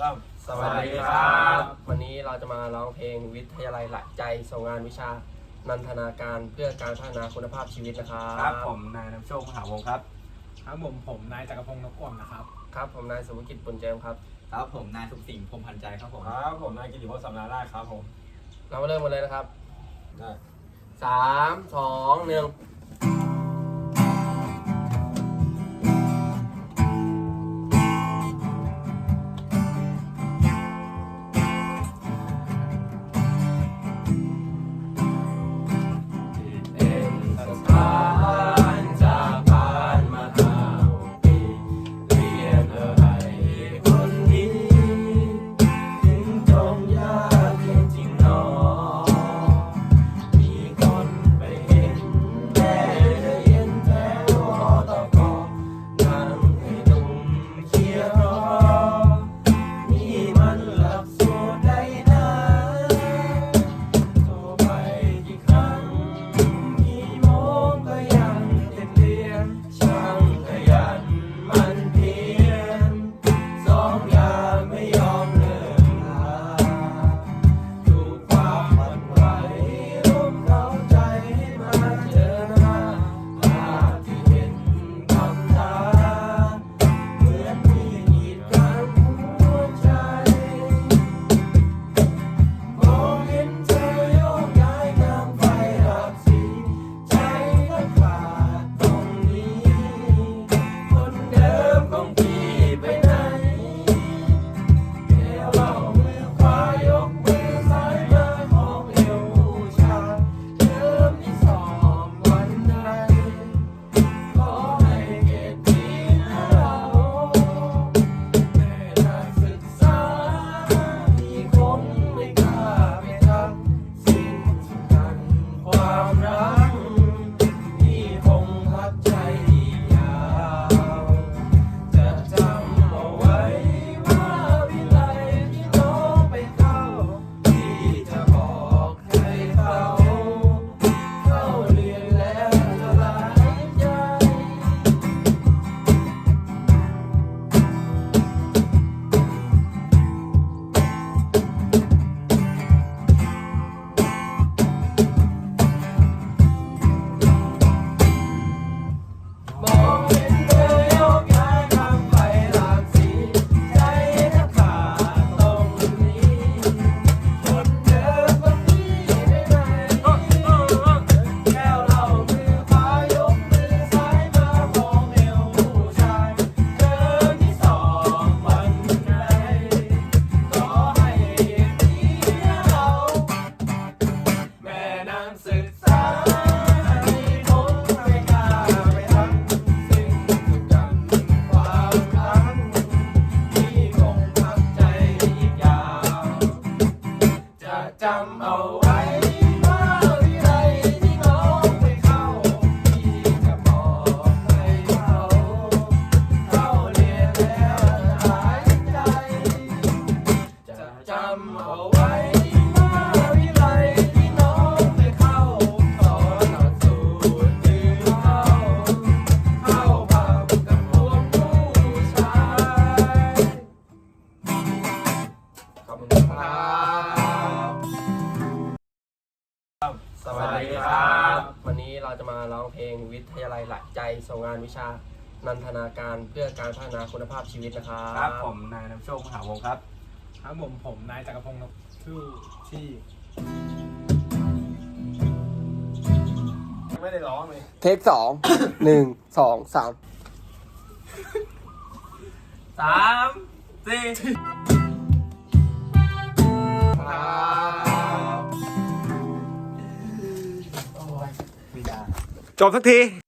ครับ สวัสดีครับ วันนี้เราจะมาร้องเพลงวิทยาลัยหลักใจส่งงานวิชา นันทนาการเพื่อการพัฒนาคุณภาพชีวิตนะครับครับ ผมนายน้ำโชคมหาวงศ์ครับ ครับผมผมนายจักรพงศ์นกอ่วมนะครับ ครับผมนายสุภกิจปุญเจมส์ครับ ครับผมนายสุขสิงห์พรหมพันธ์ใจครับผมครับ ผมนายกิติวัฒน์สำนาราชครับผมเรามาเริ่มกันเลยนะครับได้สามสองหนึ่ง ส จะจำเอาไว้ว่าวิ ดีครับ วันนี้เราจะมาร้องเพลงวิทยาลัยหลักใจส่งงานวิชา นันทนาการเพื่อการพัฒนาคุณภาพชีวิตนะครับครับผมนายน้ำโชคมหาวงศ์ครับ ครับผมผมนายจักรพงศ์นกชื่อที่ ไม่ได้ร้องเลยเทคสอง หนึ่งสองสาม สามสี่ จบสักที